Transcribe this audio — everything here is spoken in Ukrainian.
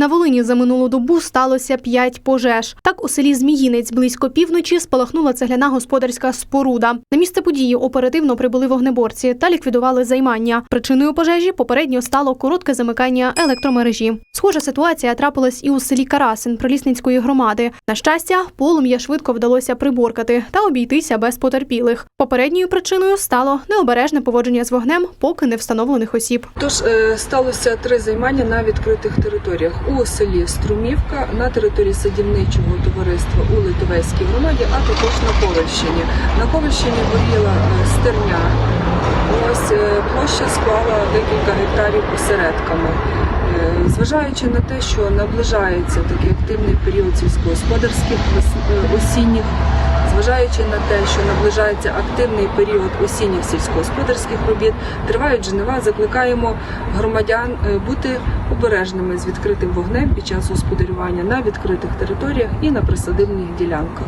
На Волині за минулу добу сталося п'ять пожеж. Так у селі Зміїнець близько півночі спалахнула цегляна господарська споруда. На місце події оперативно прибули вогнеборці та ліквідували займання. Причиною пожежі попередньо стало коротке замикання електромережі. Схожа ситуація трапилась і у селі Карасин Прилісницької громади. На щастя, полум'я швидко вдалося приборкати та обійтися без потерпілих. Попередньою причиною стало необережне поводження з вогнем, поки не встановлених осіб. Тож е, сталося три займання на відкритих територіях у селі Струмівка, на території садівничого товариства у Литовецькій громаді, а також на Ковальщині. На Ковальщині горіла е, стерня. Ось е, площа склала декілька гектарів осередками. Е, Зважаючи на те, що наближається такий активний період сільськогосподарських осінніх, зважаючи на те, що наближається активний період осінніх сільськогосподарських робіт, тривають жнива, закликаємо громадян е, бути обережними з відкритим вогнем під час господарювання на відкритих територіях і на присадибних ділянках.